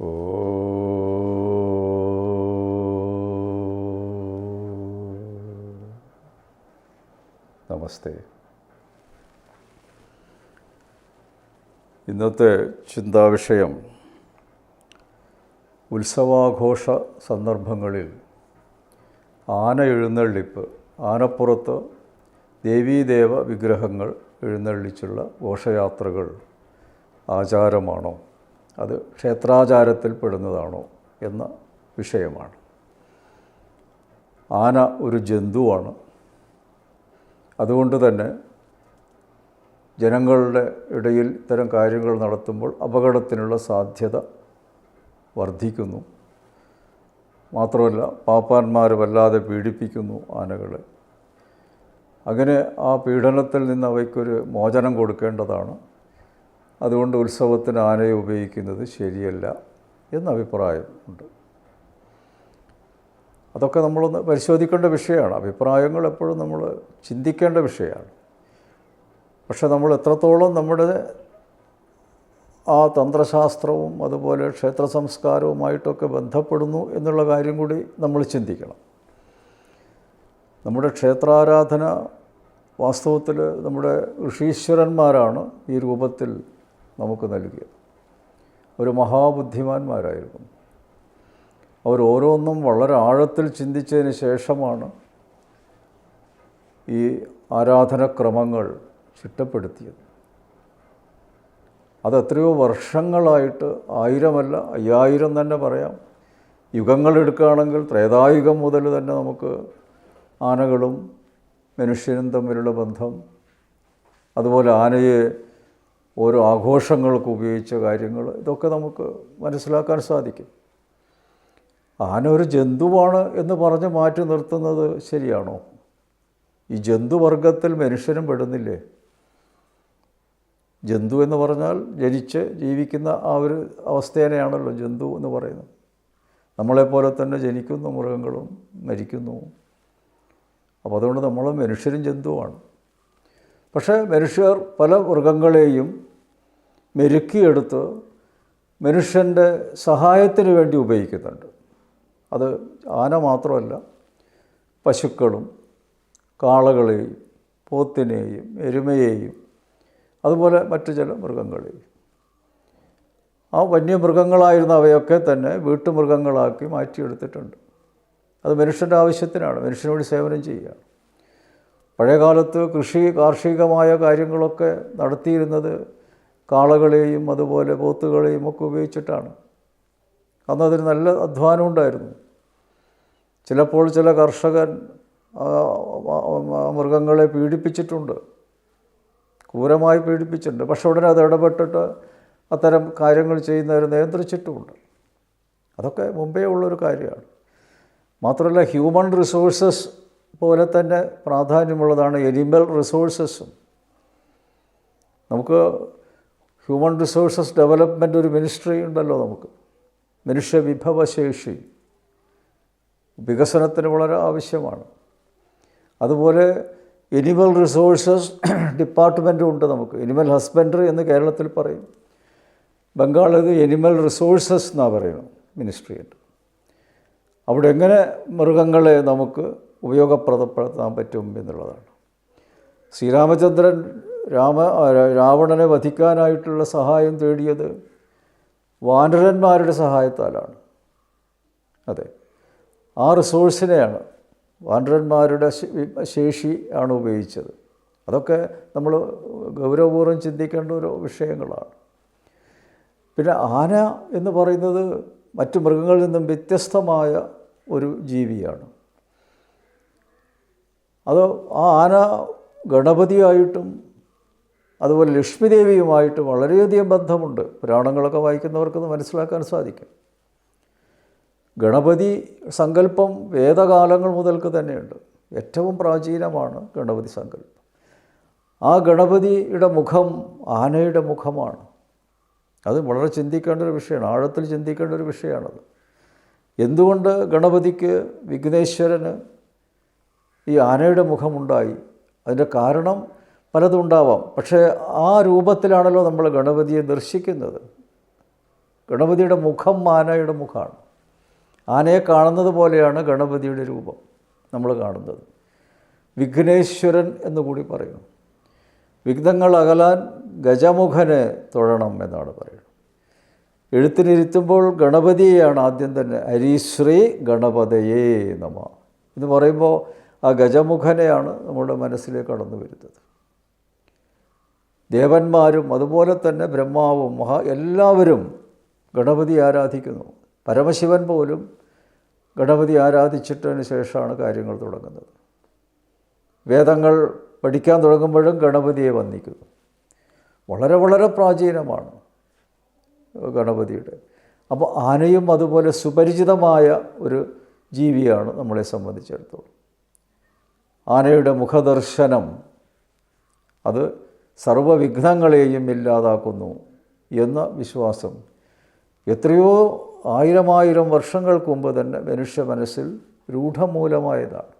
ഓ നമസ്തേ. ഇന്നത്തെ ചിന്താവിഷയം ഉത്സവാഘോഷ സന്ദർഭങ്ങളിൽ ആന എഴുന്നള്ളിപ്പ് ആനപ്പുറത്ത് ദേവീദേവ വിഗ്രഹങ്ങൾ എഴുന്നള്ളിച്ചുള്ള ഘോഷയാത്രകൾ ആചാരമാണോ? അത് ക്ഷേത്രാചാരത്തിൽ പെടുന്നതാണോ എന്ന വിഷയമാണ്. ആന ഒരു ജന്തുവാണ്. അതുകൊണ്ട് തന്നെ ജനങ്ങളുടെ ഇടയിൽ ഇത്തരം കാര്യങ്ങൾ നടത്തുമ്പോൾ അപകടത്തിനുള്ള സാധ്യത വർദ്ധിക്കുന്നു. മാത്രമല്ല പാപ്പാന്മാർ വല്ലാതെ പീഡിപ്പിക്കുന്നു ആനകളെ. അങ്ങനെ ആ പീഡനത്തിൽ നിന്ന് അവയ്ക്കൊരു മോചനം കൊടുക്കേണ്ടതാണ് അതുകൊണ്ട് ഉത്സവത്തിന് ആനയെ ഉപയോഗിക്കുന്നത് ശരിയല്ല എന്ന അഭിപ്രായം ഉണ്ട്. അതൊക്കെ നമ്മളൊന്ന് പരിശോധിക്കേണ്ട വിഷയമാണ്. അഭിപ്രായങ്ങൾ എപ്പോഴും നമ്മൾ ചിന്തിക്കേണ്ട വിഷയമാണ്. പക്ഷെ നമ്മൾ എത്രത്തോളം നമ്മുടെ ആ തന്ത്രശാസ്ത്രവും അതുപോലെ ക്ഷേത്ര സംസ്കാരവുമായിട്ടൊക്കെ ബന്ധപ്പെടുന്നു എന്നുള്ള കാര്യം കൂടി നമ്മൾ ചിന്തിക്കണം. നമ്മുടെ ക്ഷേത്രാരാധന വാസ്തവത്തിൽ നമ്മുടെ ഋഷീശ്വരന്മാരാണ് ഈ രൂപത്തിൽ നമുക്ക് നൽകിയത്. ഒരു മഹാബുദ്ധിമാന്മാരായിരുന്നു. അവർ ഓരോന്നും വളരെ ആഴത്തിൽ ചിന്തിച്ചതിന് ശേഷമാണ് ഈ ആരാധനക്രമങ്ങൾ ചിട്ടപ്പെടുത്തിയത്. അത് എത്രയോ വർഷങ്ങളായിട്ട് ആയിരമല്ല അയ്യായിരം തന്നെ പറയാം. യുഗങ്ങളെടുക്കുകയാണെങ്കിൽ ത്രേതായുഗം മുതൽ തന്നെ നമുക്ക് ആനകളും മനുഷ്യനും തമ്മിലുള്ള ബന്ധം അതുപോലെ ആനയെ ഓരോ ആഘോഷങ്ങൾക്ക് ഉപയോഗിച്ച കാര്യങ്ങൾ ഇതൊക്കെ നമുക്ക് മനസ്സിലാക്കാൻ സാധിക്കും. ആന ഒരു ജന്തുവാണ് എന്ന് പറഞ്ഞ് മാറ്റി നിർത്തുന്നത് ശരിയാണോ? ഈ ജന്തുവർഗത്തിൽ മനുഷ്യനും പെടുന്നില്ലേ? ജന്തു എന്ന് പറഞ്ഞാൽ ജനിച്ച് ജീവിക്കുന്ന ആ ഒരു അവസ്ഥേനെയാണല്ലോ ജന്തു എന്ന് പറയുന്നത്. നമ്മളെപ്പോലെ തന്നെ ജനിക്കുന്നു മൃഗങ്ങളും മരിക്കുന്നു. അപ്പോൾ അതുകൊണ്ട് നമ്മളും മനുഷ്യരും ജന്തുവാണ്. പക്ഷേ മനുഷ്യർ പല മൃഗങ്ങളെയും മെരുക്കിയെടുത്ത് മനുഷ്യന്റെ സഹായത്തിന് വേണ്ടി ഉപയോഗിക്കുന്നുണ്ട്. അത് ആന മാത്രമല്ല പശുക്കളും കാളകളെയും പോത്തിനെയും എരുമയെയും അതുപോലെ മറ്റു ചില മൃഗങ്ങളെയും. ആ വന്യമൃഗങ്ങളായിരുന്ന അവയൊക്കെ തന്നെ വീട്ടുമൃഗങ്ങളാക്കി മാറ്റിയെടുത്തിട്ടുണ്ട്. അത് മനുഷ്യന്റെ ആവശ്യത്തിനാണ് മനുഷ്യനോട് സേവനം ചെയ്യുകയാണ്. പഴയകാലത്ത് കൃഷി കാർഷികമായ കാര്യങ്ങളൊക്കെ നടത്തിയിരുന്നത് കാളകളെയും അതുപോലെ പോത്തുകളെയും ഒക്കെ ഉപയോഗിച്ചിട്ടാണ്. അന്ന് അതിന് നല്ല അധ്വാനം ഉണ്ടായിരുന്നു. ചിലപ്പോൾ ചില കർഷകൻ മൃഗങ്ങളെ പീഡിപ്പിച്ചിട്ടുണ്ട്. ക്രൂരമായി പീഡിപ്പിച്ചിട്ടുണ്ട്. പക്ഷെ ഉടനെ അത് ഇടപെട്ടിട്ട് അത്തരം കാര്യങ്ങൾ ചെയ്യുന്നവർ നിയന്ത്രിച്ചിട്ടുമുണ്ട്. അതൊക്കെ മുമ്പേ ഉള്ളൊരു കാര്യമാണ്. മാത്രമല്ല ഹ്യൂമൻ റിസോഴ്സസ് പോലെ തന്നെ പ്രാധാന്യമുള്ളതാണ് എനിമൽ റിസോഴ്സസും നമുക്ക് ഹ്യൂമൻ റിസോഴ്സസ് ഡെവലപ്മെന്റ് ഒരു മിനിസ്ട്രി ഉണ്ടല്ലോ നമുക്ക്. മനുഷ്യ വിഭവശേഷി. വികസനത്തിന് വളരെ ആവശ്യമാണ്. അതുപോലെ എനിമൽ റിസോഴ്സസ് ഡിപ്പാർട്ട്മെന്റും ഉണ്ട് നമുക്ക്. എനിമൽ ഹസ്ബൻഡറി എന്ന് കേരളത്തിൽ പറയും. ബംഗാളിൽ എനിമൽ റിസോഴ്സസ് എന്നാണ് പറയുന്നത് മിനിസ്ട്രി ഉണ്ട് അവിടെ എങ്ങനെ മൃഗങ്ങളെ നമുക്ക് ഉപയോഗപ്രദപ്പെടുത്താൻ പറ്റും എന്നുള്ളതാണ്. ശ്രീരാമചന്ദ്രൻ രാമ രാവണനെ വധിക്കാനായിട്ടുള്ള സഹായം തേടിയത് വാനരന്മാരുടെ സഹായത്താലാണ്. അതെ. ആ റിസോഴ്സിനെയാണ് വാനരന്മാരുടെ ശേഷി ആണ് ഉപയോഗിച്ചത്. അതൊക്കെ നമ്മൾ ഗൗരവപൂർവം ചിന്തിക്കേണ്ട ഒരു വിഷയങ്ങളാണ്. പിന്നെ ആന എന്ന് പറയുന്നത് മറ്റു മൃഗങ്ങളിൽ നിന്നും വ്യത്യസ്തമായ ഒരു ജീവിയാണ്. അത് ആ ആന ഗണപതിയായിട്ടും അതുപോലെ ലക്ഷ്മിദേവിയുമായിട്ട് വളരെയധികം ബന്ധമുണ്ട്. പുരാണങ്ങളൊക്കെ വായിക്കുന്നവർക്കത് മനസ്സിലാക്കാൻ സാധിക്കും. ഗണപതി സങ്കല്പം വേദകാലങ്ങൾ മുതൽക്ക് തന്നെയുണ്ട്. ഏറ്റവും പ്രാചീനമാണ് ഗണപതി സങ്കല്പം. ആ ഗണപതിയുടെ മുഖം ആനയുടെ മുഖമാണ്. അത് വളരെ ചിന്തിക്കേണ്ട ഒരു വിഷയമാണ്. ആഴത്തിൽ ചിന്തിക്കേണ്ട ഒരു വിഷയമാണത്. എന്തുകൊണ്ട് ഗണപതിക്ക് വിഘ്നേശ്വരന് ഈ ആനയുടെ മുഖമുണ്ടായി? അതിന്റെ കാരണം പലതും ഉണ്ടാവാം. പക്ഷേ ആ രൂപത്തിലാണല്ലോ നമ്മൾ ഗണപതിയെ ദർശിക്കുന്നത്. ഗണപതിയുടെ മുഖം ആനയുടെ മുഖമാണ് ആനയെ കാണുന്നത് പോലെയാണ് ഗണപതിയുടെ രൂപം നമ്മൾ കാണുന്നത്. വിഘ്നേശ്വരൻ എന്ന് കൂടി പറയുന്നു വിഘ്നങ്ങൾ അകലാൻ ഗജമുഖനെ തൊഴണം എന്നാണ് പറയുന്നത്. എഴുത്തിനിരുത്തുമ്പോൾ ഗണപതിയെയാണ് ആദ്യം തന്നെ ഹരീശ്രീ ഗണപതയേ നമ എന്ന് പറയുമ്പോൾ ആ ഗജമുഖനെയാണ് നമ്മുടെ മനസ്സിലേക്ക് കടന്നു വരുന്നത്. ദേവന്മാരും അതുപോലെ തന്നെ ബ്രഹ്മാവും മഹാ എല്ലാവരും ഗണപതി ആരാധിക്കുന്നു. പരമശിവൻ പോലും ഗണപതി ആരാധിച്ചിട്ടതിന് ശേഷമാണ് കാര്യങ്ങൾ തുടങ്ങുന്നത്. വേദങ്ങൾ പഠിക്കാൻ തുടങ്ങുമ്പോഴും ഗണപതിയെ വന്ദിക്കുന്നു. വളരെ വളരെ പ്രാചീനമാണ് ഗണപതിയുടെ. അപ്പോൾ ആനയും അതുപോലെ സുപരിചിതമായ ഒരു ജീവിയാണ് നമ്മളെ സംബന്ധിച്ചിടത്തോളം. ആനയുടെ മുഖദർശനം അത് സർവവിഘ്നങ്ങളെയും ഇല്ലാതാക്കുന്നു എന്ന വിശ്വാസം. എത്രയോ ആയിരമായിരം വർഷങ്ങൾക്ക് മുമ്പ് തന്നെ മനുഷ്യ മനസ്സിൽ രൂഢമൂലമായതാണ്.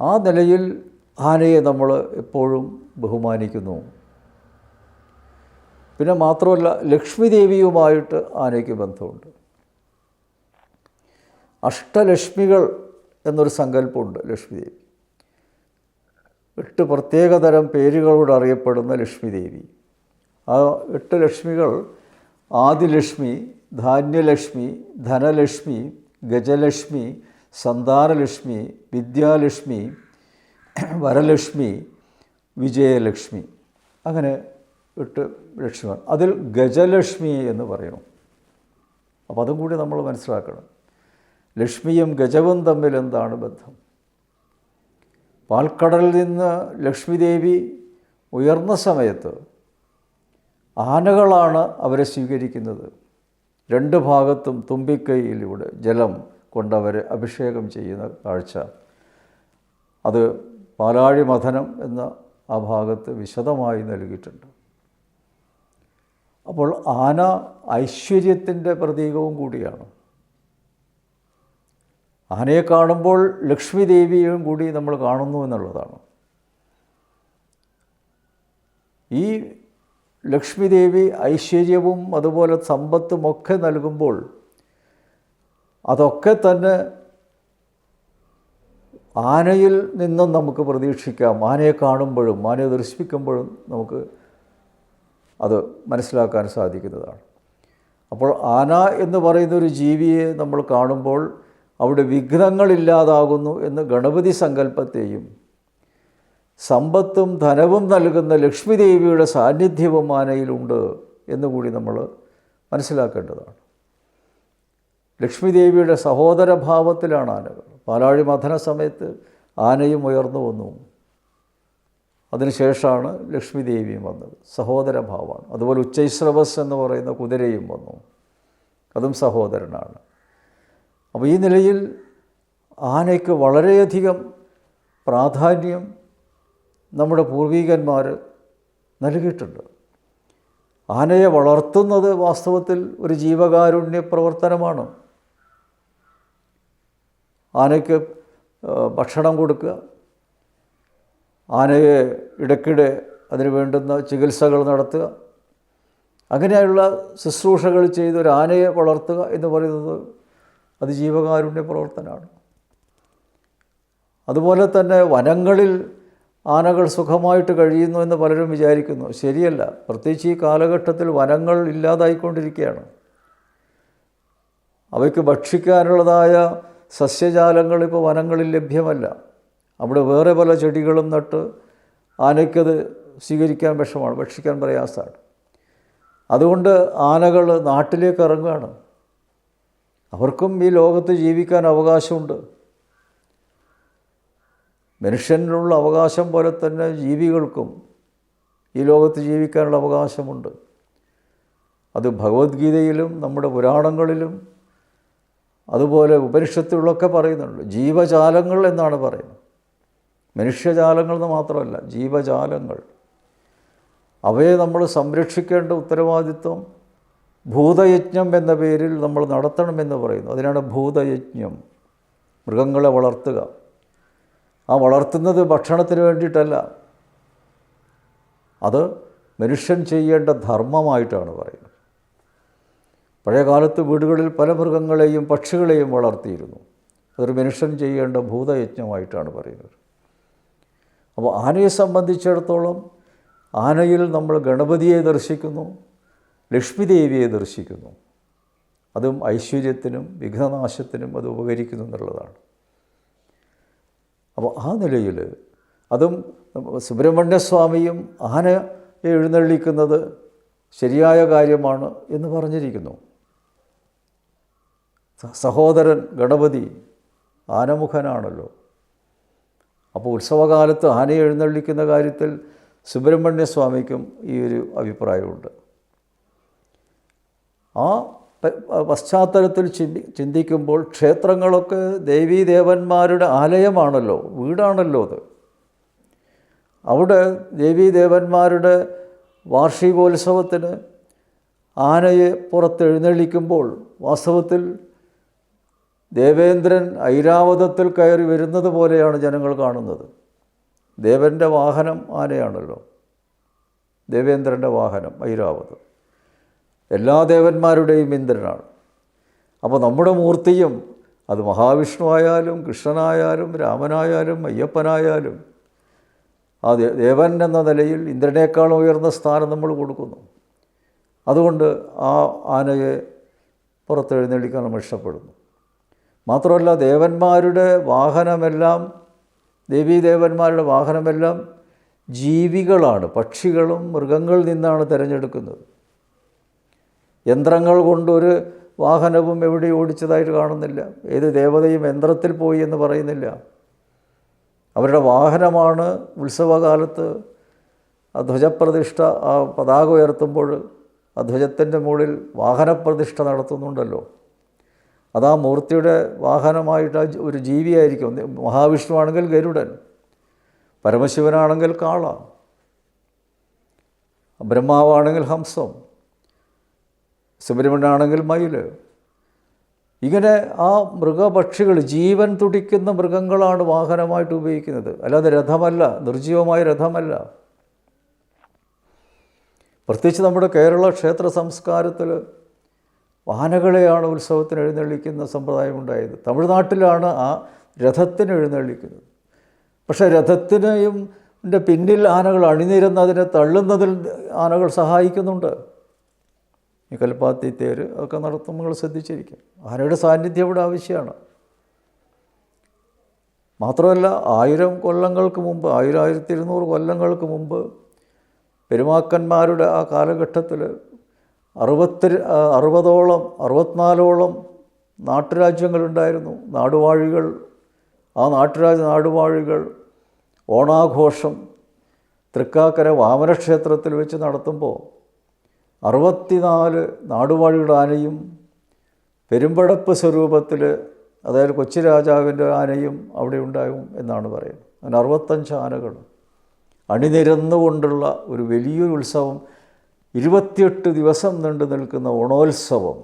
ആ നിലയിൽ ആനയെ നമ്മൾ എപ്പോഴും ബഹുമാനിക്കുന്നു. പിന്നെ മാത്രമല്ല ലക്ഷ്മി ദേവിയുമായിട്ട് ആനയ്ക്ക് ബന്ധമുണ്ട്. അഷ്ടലക്ഷ്മികൾ എന്നൊരു സങ്കല്പമുണ്ട് ലക്ഷ്മി ദേവി എട്ട് പ്രത്യേകതരം പേരുകളോട് അറിയപ്പെടുന്ന ലക്ഷ്മി ദേവി ആ എട്ട് ലക്ഷ്മികൾ ആദിലക്ഷ്മി ധാന്യലക്ഷ്മി ധനലക്ഷ്മി ഗജലക്ഷ്മി സന്താനലക്ഷ്മി വിദ്യാലക്ഷ്മി വരലക്ഷ്മി വിജയലക്ഷ്മി. അങ്ങനെ എട്ട് ലക്ഷ്മികൾ. അതിൽ ഗജലക്ഷ്മി എന്ന് പറയണം അപ്പോൾ അതും കൂടി നമ്മൾ മനസ്സിലാക്കണം. ലക്ഷ്മിയും ഗജവും തമ്മിൽ എന്താണ് ബന്ധം? പാൽക്കടലിൽ നിന്ന് ലക്ഷ്മിദേവി ഉയർന്ന സമയത്ത് ആനകളാണ് അവരെ സ്വീകരിക്കുന്നത്. രണ്ട് ഭാഗത്തും തുമ്പിക്കൈയിലൂടെ ജലം കൊണ്ടവരെ അഭിഷേകം ചെയ്യുന്ന കാഴ്ച. അത് പാലാഴി മഥനം എന്ന ആ ഭാഗത്ത് വിശദമായി നൽകിയിട്ടുണ്ട്. അപ്പോൾ ആന ഐശ്വര്യത്തിന്റെ പ്രതീകവും കൂടിയാണ്. ആനയെ കാണുമ്പോൾ ലക്ഷ്മി ദേവിയും കൂടി നമ്മൾ കാണുന്നു എന്നുള്ളതാണ്. ഈ ലക്ഷ്മി ദേവി ഐശ്വര്യവും അതുപോലെ സമ്പത്തും ഒക്കെ നൽകുമ്പോൾ അതൊക്കെ തന്നെ ആനയിൽ നിന്നും നമുക്ക് പ്രതീക്ഷിക്കാം. ആനയെ കാണുമ്പോഴും ആനയെ ദർശിപ്പിക്കുമ്പോഴും നമുക്ക് അത് മനസ്സിലാക്കാൻ സാധിക്കുന്നതാണ്. അപ്പോൾ ആന എന്ന് പറയുന്ന ഒരു ജീവിയെ നമ്മൾ കാണുമ്പോൾ അവിടെ വിഘ്നങ്ങളില്ലാതാകുന്നു എന്ന് ഗണപതി സങ്കല്പത്തെയും സമ്പത്തും ധനവും നൽകുന്ന ലക്ഷ്മി ദേവിയുടെ സാന്നിധ്യവും ആനയിലുണ്ട് എന്നുകൂടി നമ്മൾ മനസ്സിലാക്കേണ്ടതാണ്. ലക്ഷ്മി ദേവിയുടെ സഹോദരഭാവത്തിലാണ് ആനകൾ പാലാഴി മഥന സമയത്ത് ആനയും ഉയർന്നു വന്നു. അതിനുശേഷമാണ് ലക്ഷ്മി ദേവിയും വന്നത്. സഹോദരഭാവമാണ് അതുപോലെ ഉച്ചൈശ്രവസ് എന്ന് പറയുന്ന കുതിരയും വന്നു. അതും സഹോദരനാണ്. അപ്പോൾ ഈ നിലയിൽ ആനയ്ക്ക് വളരെയധികം പ്രാധാന്യം നമ്മുടെ പൂർവികന്മാർ നൽകിയിട്ടുണ്ട്. ആനയെ വളർത്തുന്നത് വാസ്തവത്തിൽ ഒരു ജീവകാരുണ്യ പ്രവർത്തനമാണ്. ആനയ്ക്ക് ഭക്ഷണം കൊടുക്കുക ആനയെ ഇടയ്ക്കിടെ അതിന് വേണ്ടുന്ന ചികിത്സകൾ നടത്തുക അങ്ങനെയുള്ള ശുശ്രൂഷകൾ ചെയ്ത് ഒരു ആനയെ വളർത്തുക എന്ന് പറയുന്നത് അത് ജീവകാരുണ്യ പ്രവർത്തനമാണ്. അതുപോലെ തന്നെ വനങ്ങളിൽ ആനകൾ സുഖമായിട്ട് കഴിയുന്നു എന്ന് പലരും വിചാരിക്കുന്നു. ശരിയല്ല. പ്രത്യേകിച്ച് ഈ കാലഘട്ടത്തിൽ വനങ്ങൾ ഇല്ലാതായിക്കൊണ്ടിരിക്കുകയാണ്. അവയ്ക്ക് ഭക്ഷിക്കാനുള്ളതായ സസ്യജാലങ്ങൾ ഇപ്പോൾ വനങ്ങളിൽ ലഭ്യമല്ല. അവിടെ വേറെ പല ചെടികളും നട്ട് ആനയ്ക്കത് സ്വീകരിക്കാൻ വിഷമാണ് ഭക്ഷിക്കാൻ പ്രയാസമാണ്. അതുകൊണ്ട് ആനകൾ നാട്ടിലേക്ക് ഇറങ്ങുകയാണ്. അവർക്കും ഈ ലോകത്ത് ജീവിക്കാൻ അവകാശമുണ്ട്. മനുഷ്യനുള്ള അവകാശം പോലെ തന്നെ ജീവികൾക്കും ഈ ലോകത്ത് ജീവിക്കാനുള്ള അവകാശമുണ്ട്. അത് ഭഗവത്ഗീതയിലും നമ്മുടെ പുരാണങ്ങളിലും അതുപോലെ ഉപനിഷത്തുകളൊക്കെ പറയുന്നുണ്ട്. ജീവജാലങ്ങൾ എന്നാണ് പറയുന്നത്. മനുഷ്യജാലങ്ങൾ എന്ന് മാത്രമല്ല ജീവജാലങ്ങൾ. അവയെ നമ്മൾ സംരക്ഷിക്കേണ്ട ഉത്തരവാദിത്വം ഭൂതയജ്ഞം എന്ന പേരിൽ നമ്മൾ നടത്തണമെന്ന് പറയുന്നു. അതിനാണ് ഭൂതയജ്ഞം. മൃഗങ്ങളെ വളർത്തുക. ആ വളർത്തുന്നത് ഭക്ഷണത്തിന് വേണ്ടിയിട്ടല്ല. അത് മനുഷ്യൻ ചെയ്യേണ്ട ധർമ്മമായിട്ടാണ് പറയുന്നത്. പഴയ കാലത്ത് വീടുകളിൽ പല മൃഗങ്ങളെയും പക്ഷികളെയും വളർത്തിയിരുന്നു. അതൊരു മനുഷ്യൻ ചെയ്യേണ്ട ഭൂതയജ്ഞമായിട്ടാണ് പറയുന്നത്. അപ്പോൾ ആനയെ സംബന്ധിച്ചിടത്തോളം ആനയിൽ നമ്മൾ ഗണപതിയെ ദർശിക്കുന്നു. ലക്ഷ്മി ദേവിയെ ദർശിക്കുന്നു. അതും ഐശ്വര്യത്തിനും വിഘ്നനാശത്തിനും അത് ഉപകരിക്കുന്നു എന്നുള്ളതാണ്. അപ്പോൾ ആ നിലയിൽ അതും സുബ്രഹ്മണ്യസ്വാമിയും ആന എഴുന്നള്ളിക്കുന്നത് ശരിയായ കാര്യമാണ് എന്ന് പറഞ്ഞിരിക്കുന്നു. സഹോദരൻ ഗണപതി ആനമുഖനാണല്ലോ. അപ്പോൾ ഉത്സവകാലത്ത് ആനയെ എഴുന്നള്ളിക്കുന്ന കാര്യത്തിൽ സുബ്രഹ്മണ്യസ്വാമിക്കും ഈ ഒരു അഭിപ്രായമുണ്ട്. ആ പശ്ചാത്തലത്തിൽ ചിന്തി ചിന്തിക്കുമ്പോൾ ക്ഷേത്രങ്ങളൊക്കെ ദേവീദേവന്മാരുടെ ആലയമാണല്ലോ വീടാണല്ലോ അത്. അവിടെ ദേവീദേവന്മാരുടെ വാർഷികോത്സവത്തിന് ആനയെ പുറത്തെഴുന്നള്ളിക്കുമ്പോൾ വാസ്തവത്തിൽ ദേവേന്ദ്രൻ ഐരാവതത്തിൽ കയറി വരുന്നത് പോലെയാണ് ജനങ്ങൾ കാണുന്നത്. ദേവന്റെ വാഹനം ആനയാണല്ലോ. ദേവേന്ദ്രന്റെ വാഹനം ഐരാവതം. എല്ലാ ദേവന്മാരുടെയും ഇന്ദ്രനാണ്. അപ്പോൾ നമ്മുടെ മൂർത്തിയും അത് മഹാവിഷ്ണു ആയാലും കൃഷ്ണനായാലും രാമനായാലും അയ്യപ്പനായാലും ആ ദേവൻ എന്ന നിലയിൽ ഇന്ദ്രനേക്കാൾ ഉയർന്ന സ്ഥാനം നമ്മൾ കൊടുക്കുന്നു. അതുകൊണ്ട് ആ ആനയെ പുറത്തെഴുന്നള്ളിക്കാൻ നമ്മൾ ഇഷ്ടപ്പെടുന്നു. മാത്രമല്ല ദേവന്മാരുടെ വാഹനമെല്ലാം ദേവീദേവന്മാരുടെ വാഹനമെല്ലാം ജീവികളാണ് പക്ഷികളും മൃഗങ്ങളിൽ നിന്നാണ് തിരഞ്ഞെടുക്കുന്നത്. യന്ത്രങ്ങൾ കൊണ്ടൊരു വാഹനവും എവിടെ ഓടിച്ചതായിട്ട് കാണുന്നില്ല. ഏത് ദേവതയും യന്ത്രത്തിൽ പോയി എന്ന് പറയുന്നില്ല. അവരുടെ വാഹനമാണ് ഉത്സവകാലത്ത് ആ ധ്വജപ്രതിഷ്ഠ ആ പതാക ഉയർത്തുമ്പോൾ ആ ധ്വജത്തിന്റെ മുകളിൽ വാഹനപ്രതിഷ്ഠ നടത്തുന്നുണ്ടല്ലോ. അതാ മൂർത്തിയുടെ വാഹനമായിട്ട് ഒരു ജീവിയായിരിക്കും. മഹാവിഷ്ണുവാണെങ്കിൽ ഗരുഡൻ പരമശിവനാണെങ്കിൽ കാള ബ്രഹ്മാവാണെങ്കിൽ ഹംസം സുബ്രഹ്മണ്യനാണെങ്കിൽ മയിൽ. ഇങ്ങനെ ആ മൃഗപക്ഷികൾ ജീവൻ തുടിക്കുന്ന മൃഗങ്ങളാണ് വാഹനമായിട്ട് ഉപയോഗിക്കുന്നത്. അല്ലാതെ രഥമല്ല നിർജീവമായ രഥമല്ല. പ്രത്യേകിച്ച് നമ്മുടെ കേരള ക്ഷേത്ര സംസ്കാരത്തിൽ ആനകളെയാണ് ഉത്സവത്തിന് എഴുന്നള്ളിക്കുന്ന സമ്പ്രദായം ഉണ്ടായത്. തമിഴ്നാട്ടിലാണ് ആ രഥത്തിന് എഴുന്നള്ളിക്കുന്നത്. പക്ഷേ രഥത്തിനെയും പിന്നിൽ ആനകൾ അണിനിരന്ന് അതിനെ തള്ളുന്നതിൽ ആനകൾ സഹായിക്കുന്നുണ്ട്. ഈ കൽപ്പാത്തി തേര് ഒക്കെ നടത്തും നിങ്ങൾ ശ്രദ്ധിച്ചിരിക്കും. ആനയുടെ സാന്നിധ്യം ഇവിടെ ആവശ്യമാണ്. മാത്രമല്ല ആയിരം കൊല്ലങ്ങൾക്ക് മുമ്പ് ആയിരം ആയിരത്തി ഇരുന്നൂറ് കൊല്ലങ്ങൾക്ക് മുമ്പ് പെരുമാക്കന്മാരുടെ ആ കാലഘട്ടത്തിൽ അറുപത്തി അറുപതോളം അറുപത്തിനാലോളം നാട്ടുരാജ്യങ്ങളുണ്ടായിരുന്നു. നാടുവാഴികൾ ആ നാട്ടുരാജ നാടുവാഴികൾ ഓണാഘോഷം തൃക്കാക്കര വാമനക്ഷേത്രത്തിൽ വെച്ച് നടത്തുമ്പോൾ അറുപത്തിനാല് നാടുവാഴിയുടെ ആനയും പെരുമ്പടപ്പ് സ്വരൂപത്തിൽ അതായത് കൊച്ചി രാജാവിന്റെ ആനയും അവിടെ ഉണ്ടാകും എന്നാണ് പറയുന്നത്. അങ്ങനെ അറുപത്തഞ്ച് ആനകൾ അണിനിരന്നുകൊണ്ടുള്ള ഒരു വലിയൊരു ഉത്സവം ഇരുപത്തിയെട്ട് ദിവസം നീണ്ടു നിൽക്കുന്ന ഓണോത്സവം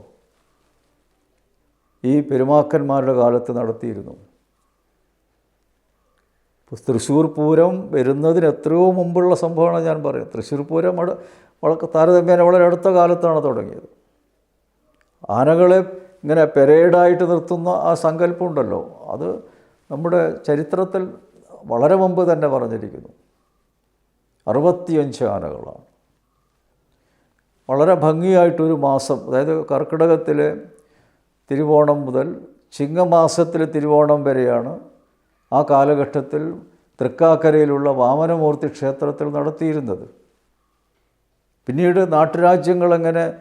ഈ പെരുമാക്കന്മാരുടെ കാലത്ത് നടത്തിയിരുന്നു. തൃശ്ശൂർ പൂരം വരുന്നതിന് എത്രയോ മുമ്പുള്ള സംഭവമാണ് ഞാൻ പറയുന്നത്. തൃശ്ശൂർ പൂരം വളരെ താരതമ്യേന വളരെ അടുത്ത കാലത്താണ് തുടങ്ങിയത്. ആനകളെ ഇങ്ങനെ പെരേഡായിട്ട് നിർത്തുന്ന ആ സങ്കല്പമുണ്ടല്ലോ. അത് നമ്മുടെ ചരിത്രത്തിൽ വളരെ മുമ്പ് തന്നെ പറഞ്ഞിരിക്കുന്നു. അറുപത്തിയഞ്ച് ആനകളാണ്. വളരെ ഭംഗിയായിട്ടൊരു മാസം അതായത് കർക്കിടകത്തിലെ തിരുവോണം മുതൽ ചിങ്ങമാസത്തിലെ തിരുവോണം വരെയാണ് ആ കാലഘട്ടത്തിൽ തൃക്കാക്കരയിലുള്ള വാമനമൂർത്തി ക്ഷേത്രത്തിൽ നടത്തിയിരുന്നത്. പിന്നീട് നാട്ടുരാജ്യങ്ങളങ്ങനെ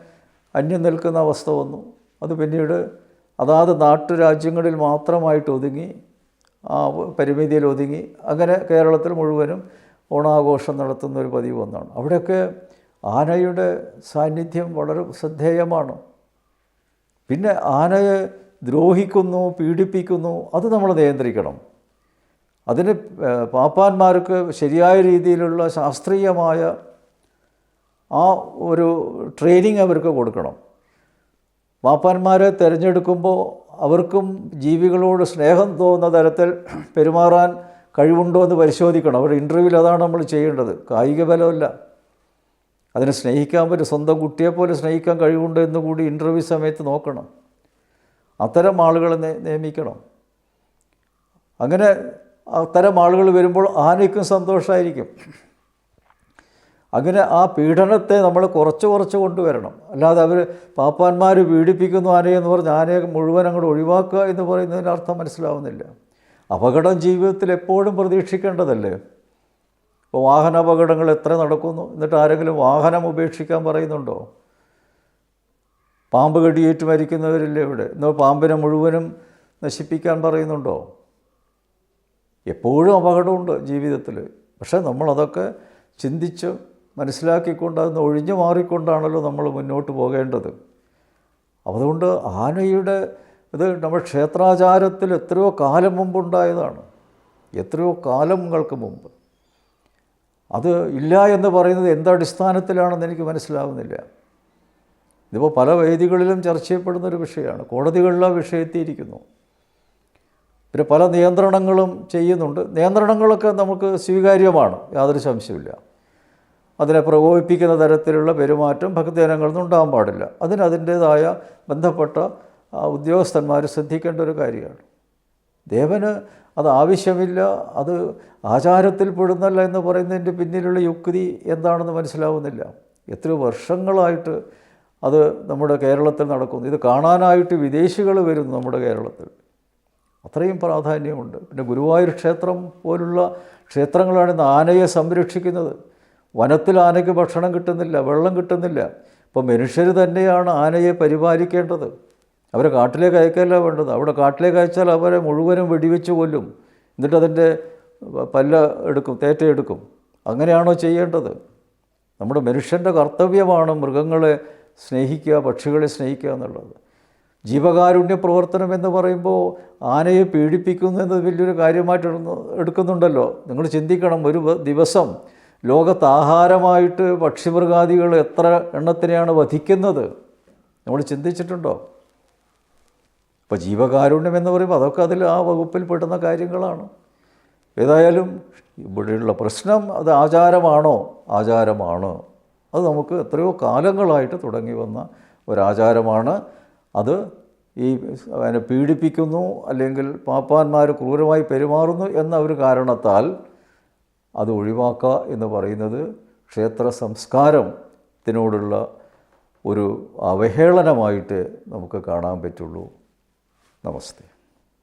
അന്യം നിൽക്കുന്ന അവസ്ഥ വന്നു. അത് പിന്നീട് അതാത് നാട്ടുരാജ്യങ്ങളിൽ മാത്രമായിട്ട് ഒതുങ്ങി ആ പരിമിതിയിൽ ഒതുങ്ങി. അങ്ങനെ കേരളത്തിൽ മുഴുവനും ഓണാഘോഷം നടത്തുന്ന ഒരു പതിവ് ഒന്നാണ്. അവിടെയൊക്കെ ആനയുടെ സാന്നിധ്യം വളരെ ശ്രദ്ധേയമാണ്. പിന്നെ ആനയെ ദ്രോഹിക്കുന്നു പീഡിപ്പിക്കുന്നു അത് നമ്മൾ നിയന്ത്രിക്കണം. അതിന് പാപ്പാന്മാർക്ക് ശരിയായ രീതിയിലുള്ള ശാസ്ത്രീയമായ ആ ഒരു ട്രെയിനിങ് അവർക്ക് കൊടുക്കണം. വാപ്പാന്മാരെ തിരഞ്ഞെടുക്കുമ്പോൾ അവർക്കും ജീവികളോട് സ്നേഹം തോന്നുന്ന തരത്തിൽ പെരുമാറാൻ കഴിവുണ്ടോ എന്ന് പരിശോധിക്കണം. അവർ ഇന്റർവ്യൂവിൽ അതാണ് നമ്മൾ ചെയ്യേണ്ടത്. കായിക ബലമല്ല. അതിനെ സ്നേഹിക്കാൻ പറ്റും. സ്വന്തം കുട്ടിയെപ്പോലെ സ്നേഹിക്കാൻ കഴിവുണ്ടോ എന്ന് കൂടി ഇന്റർവ്യൂ സമയത്ത് നോക്കണം. അത്തരം ആളുകളെ നിയമിക്കണം. അങ്ങനെ അത്തരം ആളുകൾ വരുമ്പോൾ ആനയ്ക്കും സന്തോഷമായിരിക്കും അങ്ങനെ ആ പീഡനത്തെ നമ്മൾ കുറച്ച് കുറച്ച് കൊണ്ടുവരണം. അല്ലാതെ അവർ പാപ്പാന്മാർ പീഡിപ്പിക്കുന്നു ആനയെന്ന് പറഞ്ഞ് ആനയെ മുഴുവൻ അങ്ങോട്ട് ഒഴിവാക്കുക എന്ന് പറയുന്നതിന് അർത്ഥം മനസ്സിലാവുന്നില്ല. അപകടം ജീവിതത്തിൽ എപ്പോഴും പ്രതീക്ഷിക്കേണ്ടതല്ലേ? ഇപ്പോൾ വാഹന അപകടങ്ങൾ എത്ര നടക്കുന്നു? എന്നിട്ട് ആരെങ്കിലും വാഹനം ഉപേക്ഷിക്കാൻ പറയുന്നുണ്ടോ? പാമ്പ് കടിയേറ്റ് മരിക്കുന്നവരില്ലേ ഇവിടെ? എന്നാൽ പാമ്പിനെ മുഴുവനും നശിപ്പിക്കാൻ പറയുന്നുണ്ടോ? എപ്പോഴും അപകടമുണ്ട് ജീവിതത്തിൽ. പക്ഷേ നമ്മളതൊക്കെ ചിന്തിച്ച് മനസ്സിലാക്കിക്കൊണ്ട് അതിന് ഒഴിഞ്ഞു മാറിക്കൊണ്ടാണല്ലോ നമ്മൾ മുന്നോട്ട് പോകേണ്ടത്. അതുകൊണ്ട് ആനയുടെ ഇത് നമ്മുടെ ക്ഷേത്രാചാരത്തിൽ എത്രയോ കാലം മുമ്പുണ്ടായതാണ്. എത്രയോ കാലങ്ങൾക്ക് മുമ്പ്. അത് ഇല്ല എന്ന് പറയുന്നത് എന്തടിസ്ഥാനത്തിലാണെന്ന് എനിക്ക് മനസ്സിലാവുന്നില്ല. ഇതിപ്പോൾ പല വേദികളിലും ചർച്ച ചെയ്യപ്പെടുന്ന ഒരു വിഷയമാണ്. കോടതികളിലെ വിഷയത്തിയിരിക്കുന്നു വിഷയം പിന്നെ പല നിയന്ത്രണങ്ങളും ചെയ്യുന്നുണ്ട്. നിയന്ത്രണങ്ങളൊക്കെ നമുക്ക് സ്വീകാര്യമാണ്. യാതൊരു സംശയമില്ല അതിനെ പ്രകോപിപ്പിക്കുന്ന തരത്തിലുള്ള പെരുമാറ്റം ഭക്തജനങ്ങളിൽ നിന്നുണ്ടാകാൻ പാടില്ല. അതിന് അതിന്റേതായ ബന്ധപ്പെട്ട ഉദ്യോഗസ്ഥന്മാർ ശ്രദ്ധിക്കേണ്ട ഒരു കാര്യമാണ്. ദേവന് അത് ആവശ്യമില്ല അത് ആചാരത്തിൽ പെടുന്നല്ല എന്ന് പറയുന്നതിന്റെ പിന്നിലുള്ള യുക്തി എന്താണെന്ന് മനസ്സിലാവുന്നില്ല. എത്ര വർഷങ്ങളായിട്ട് അത് നമ്മുടെ കേരളത്തിൽ നടക്കുന്നു. ഇത് കാണാനായിട്ട് വിദേശികൾ വരുന്നു നമ്മുടെ കേരളത്തിൽ. അത്രയും പ്രാധാന്യമുണ്ട്. പിന്നെ ഗുരുവായൂർ ക്ഷേത്രം പോലുള്ള ക്ഷേത്രങ്ങളാണ് ഇന്ന് ആനയെ സംരക്ഷിക്കുന്നത്. വനത്തിൽ ആനയ്ക്ക് ഭക്ഷണം കിട്ടുന്നില്ല വെള്ളം കിട്ടുന്നില്ല. അപ്പോൾ മനുഷ്യർ തന്നെയാണ് ആനയെ പരിപാലിക്കേണ്ടത്. അവരെ കാട്ടിലേക്ക് അയക്കല്ല വേണ്ടത്. അവിടെ കാട്ടിലേക്ക് അയച്ചാൽ അവരെ മുഴുവനും വെടിവെച്ച് കൊല്ലും. എന്നിട്ട് അതിന്റെ പല്ല എടുക്കും തേറ്റ എടുക്കും. അങ്ങനെയാണോ ചെയ്യേണ്ടത്? നമ്മുടെ മനുഷ്യന്റെ കർത്തവ്യമാണ് മൃഗങ്ങളെ സ്നേഹിക്കുക പക്ഷികളെ സ്നേഹിക്കുക എന്നുള്ളത്. ജീവകാരുണ്യ പ്രവർത്തനം എന്ന് പറയുമ്പോൾ ആനയെ പീഡിപ്പിക്കുന്നു എന്നത് വലിയൊരു കാര്യമായിട്ട് എടുക്കുന്നുണ്ടല്ലോ. നിങ്ങൾ ചിന്തിക്കണം ഒരു ദിവസം ലോകത്ത് ആഹാരമായിട്ട് പക്ഷിമൃഗാദികൾ എത്ര എണ്ണത്തിനെയാണ് വധിക്കുന്നത്? നമ്മൾ ചിന്തിച്ചിട്ടുണ്ടോ? ഇപ്പോൾ ജീവകാരുണ്യം എന്ന് പറയുമ്പോൾ അതൊക്കെ അതിൽ ആ വകുപ്പിൽ പെടുന്ന കാര്യങ്ങളാണ്. ഏതായാലും ഇവിടെയുള്ള പ്രശ്നം അത് ആചാരമാണോ? ആചാരമാണ്. അത് നമുക്ക് എത്രയോ കാലങ്ങളായിട്ട് തുടങ്ങി വന്ന ഒരാചാരമാണ്. അത് ഈ അതിനെ പീഡിപ്പിക്കുന്നു അല്ലെങ്കിൽ പാപ്പാന്മാർ ക്രൂരമായി പെരുമാറുന്നു എന്ന ഒരു കാരണത്താൽ അത് ഒഴിവാക്കുക എന്ന് പറയുന്നത് ക്ഷേത്ര സംസ്കാരത്തിനോടുള്ള ഒരു അവഹേളനമായിട്ട് നമുക്ക് കാണാൻ പറ്റുള്ളൂ. നമസ്തേ.